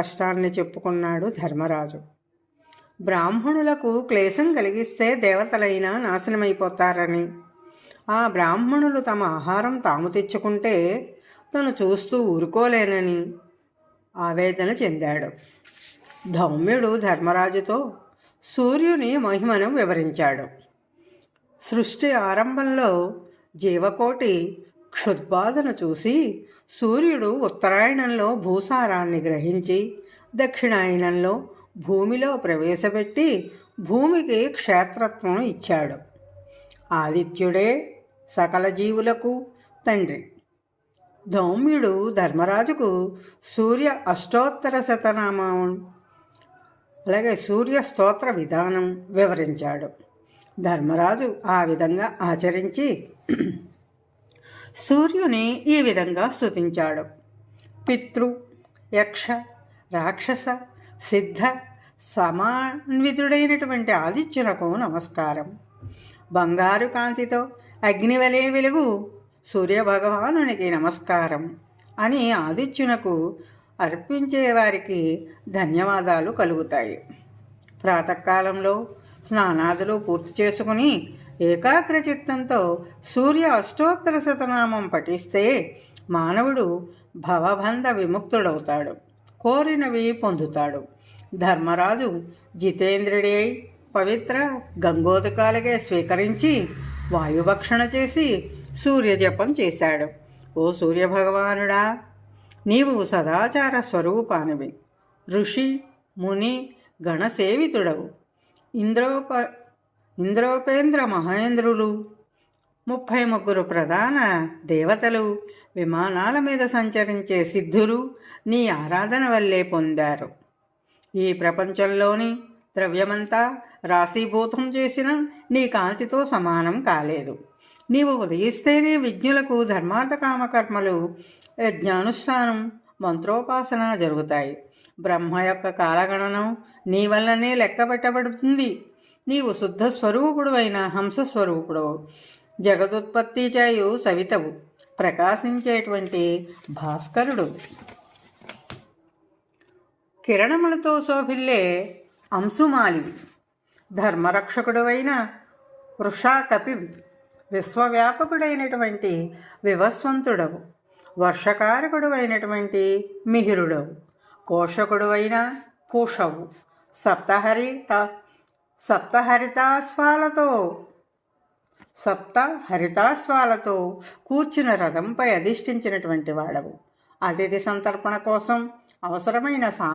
కష్టాన్ని చెప్పుకున్నాడు ధర్మరాజు. బ్రాహ్మణులకు క్లేశం కలిగిస్తే దేవతలైనా నాశనమైపోతారని. ఆ బ్రాహ్మణులు తమ ఆహారం తాము తెచ్చుకుంటే తను చూస్తూ ఊరుకోలేనని ఆవేదన చెందాడు. ధౌమ్యుడు ధర్మరాజుతో సూర్యుని మహిమను వివరించాడు. సృష్టి ఆరంభంలో జీవకోటి క్షుద్బాధను చూసి సూర్యుడు ఉత్తరాయణంలో భూసారాన్ని గ్రహించి దక్షిణాయనంలో భూమిలో ప్రవేశపెట్టి భూమికి క్షేత్రత్వం ఇచ్చాడు. ఆదిత్యుడే సకల జీవులకు తండ్రి. ధౌమ్యుడు ధర్మరాజుకు సూర్య అష్టోత్తర శతనామం అలాగే సూర్య స్తోత్ర విధానం వివరించాడు. ధర్మరాజు ఆ విధంగా ఆచరించి సూర్యుని ఈ విధంగా స్తుతించాడు. పితృ యక్ష రాక్షస సిద్ధ సమాన్వితుడైనటువంటి ఆదిత్యునకు నమస్కారం. బంగారు కాంతితో అగ్నివలే వెలుగు సూర్యభగవానునికి నమస్కారం అని ఆదిత్యునకు అర్పించేవారికి ధన్యవాదాలు కలుగుతాయి. ప్రాతకాలంలో స్నానాదులు పూర్తి చేసుకుని ఏకాగ్ర చిత్తంతో సూర్య అష్టోత్తర శతనామం పఠిస్తే మానవుడు భవబంధ విముక్తుడవుతాడు కోరినవి పొందుతాడు. ధర్మరాజు జితేంద్రుడై పవిత్ర గంగోదకాలుగా స్వీకరించి వాయుభక్షణ చేసి సూర్యజపం చేశాడు. ఓ సూర్యభగవానుడా నీవు సదాచార స్వరూపానివి. ఋషి ముని గణసేవితుడవు ఇంద్రోప ఇంద్రోపేంద్ర మహేంద్రులు ముప్పై ముగ్గురు ప్రధాన దేవతలు విమానాల మీద సంచరించే సిద్ధులు నీ ఆరాధన వల్లే పొందారు. ఈ ప్రపంచంలోని ద్రవ్యమంతా రాశీభూతం చేసిన నీ కాంతితో సమానం కాలేదు. నీవు ఉదయిస్తేనే విజ్ఞులకు ధర్మార్థ కామకర్మలు యజ్ఞానుష్ఠానం మంత్రోపాసన జరుగుతాయి. బ్రహ్మ యొక్క కాలగణనం నీ వల్లనే లెక్క పెట్టబడుతుంది నీవు శుద్ధ స్వరూపుడు అయిన జగదుత్పత్తి చేయు సవితవు. ప్రకాశించేటువంటి భాస్కరుడు. కిరణములతో శోభిల్లే అంశుమాలివి. ధర్మరక్షకుడవైన వృషాకపివి విశ్వవ్యాపకుడైనటువంటి వివస్వంతుడవు. వర్షకారకుడు అయినటువంటి మిహిరుడవు. పోషకుడు అయిన పూషవు. త సప్తహరితాస్వాలతో సప్త హరితాస్వాలతో కూర్చున్న రథంపై అధిష్ఠించినటువంటి వాడవు. అతిథి సంతర్పణ కోసం అవసరమైన సా